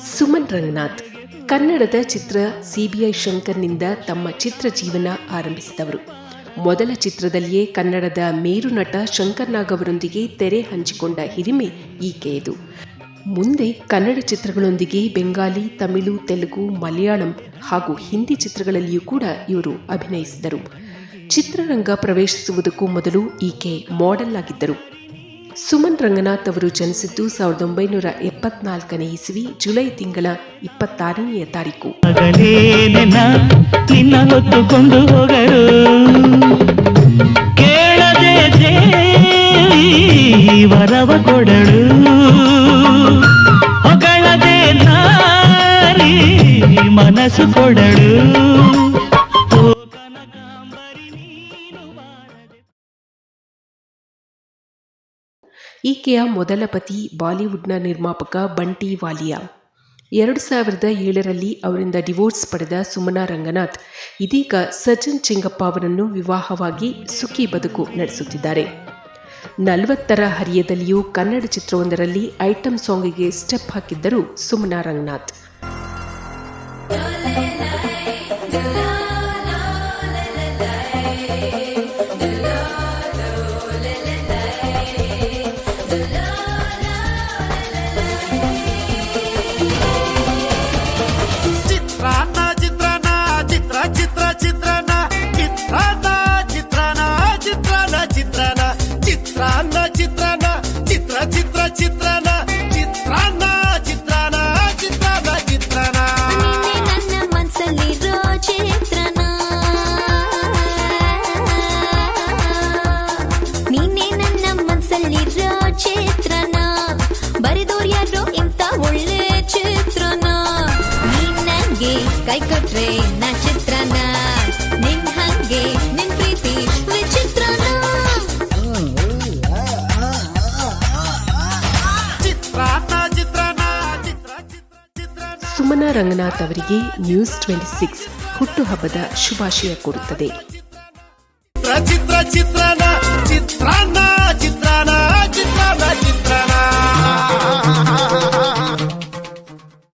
ಸುಮನ್ ರಂಗನಾಥ್. ಕನ್ನಡದ ಚಿತ್ರ ಸಿಬಿಐ ಶಂಕರ್ನಿಂದ ತಮ್ಮ ಚಿತ್ರ ಜೀವನ ಆರಂಭಿಸಿದವರು. ಮೊದಲ ಚಿತ್ರದಲ್ಲಿಯೇ ಕನ್ನಡದ ಮೇರು ನಟ ಶಂಕರ್ನಾಗ್ ಅವರೊಂದಿಗೆ ತೆರೆ ಹಂಚಿಕೊಂಡ ಹಿರಿಮೆ ಈಕೆಯದು. ಮುಂದೆ ಕನ್ನಡ ಚಿತ್ರಗಳೊಂದಿಗೆ ಬೆಂಗಾಲಿ, ತಮಿಳು, ತೆಲುಗು, ಮಲಯಾಳಂ ಹಾಗೂ ಹಿಂದಿ ಚಿತ್ರಗಳಲ್ಲಿಯೂ ಕೂಡ ಇವರು ಅಭಿನಯಿಸಿದರು. ಚಿತ್ರರಂಗ ಪ್ರವೇಶಿಸುವುದಕ್ಕೂ ಮೊದಲು ಈಕೆ ಮಾಡೆಲ್ ಆಗಿದ್ದರು. ಸುಮನ್ ರಂಗನಾಥ್ ಅವರು ಜನಿಸಿದ್ದು ಸಾವಿರದ ಒಂಬೈನೂರ ಎಪ್ಪತ್ನಾಲ್ಕನೇ ಇಸವಿ, ಜುಲೈ ತಿಂಗಳ ಇಪ್ಪತ್ತಾರನೆಯ ತಾರೀಕು. ಹೊತ್ತುಕೊಂಡು ಹೋಗರು. ವರವ ಕೊಡಳು ಮನಸ್ಸು ಕೊಡಳು ಈಕೆಯ ಮೊದಲ ಪತಿ ಬಾಲಿವುಡ್ನ ನಿರ್ಮಾಪಕ ಬಂಟಿ ವಾಲಿಯಾ. ಎರಡು ಸಾವಿರದ ಏಳರಲ್ಲಿ ಅವರಿಂದ ಡಿವೋರ್ಸ್ ಪಡೆದ ಸುಮನಾ ರಂಗನಾಥ್, ಇದೀಗ ಸಜ್ಜನ್ ಚಿಂಗಪ್ಪ ಅವರನ್ನು ವಿವಾಹವಾಗಿ ಸುಖಿ ಬದುಕು ನಡೆಸುತ್ತಿದ್ದಾರೆ. ನಲವತ್ತರ ಹರಿಯದಲ್ಲಿಯೂ ಕನ್ನಡ ಚಿತ್ರವೊಂದರಲ್ಲಿ ಐಟಂ ಸಾಂಗಿಗೆ ಸ್ಟೆಪ್ ಹಾಕಿದ್ದರು ಸುಮನಾ ರಂಗನಾಥ್. ಚಿತ್ರನ ಚಿತ್ರನ, ಚಿತ್ರಾನ್ನ ಚಿತ್ರನ ಚಿತ್ರ ಚಿತ್ರ ಚಿತ್ರನ ಚಿತ್ರಾನ್ನ ಚಿತ್ರನ ಚಿತ್ರನ ಚಿತ್ರನ ನೀನೆ ನನ್ನ ಮನಸ್ಸಲ್ಲಿರೋ ಚಿತ್ರನ. ನೀನೆ ನನ್ನ ಮನಸ್ಸಲ್ಲಿರೋ ಚಿತ್ರನ. ಬರೆದೋರ್ ಯಾರೋ ಇಂತ ಒಳ್ಳೆ ಚಿತ್ರನ. ನೀನ್ ಕೈ ಕೊಟ್ರೆ ನಾ ಚಿತ್ರನ. ನಿನ್ ಹಂಗೆ ನಿನ್ ಸೋಮನ ರಂಗನಾಥ್ ಅವರಿಗೆ ನ್ಯೂಸ್ ಟ್ವೆಂಟಿ ಸಿಕ್ಸ್ ಹುಟ್ಟುಹಬ್ಬದ ಶುಭಾಶಯ ಕೋರುತ್ತದೆ. ಚಿತ್ರ ಚಿತ್ರನ ಚಿತ್ರಾನ್ನ.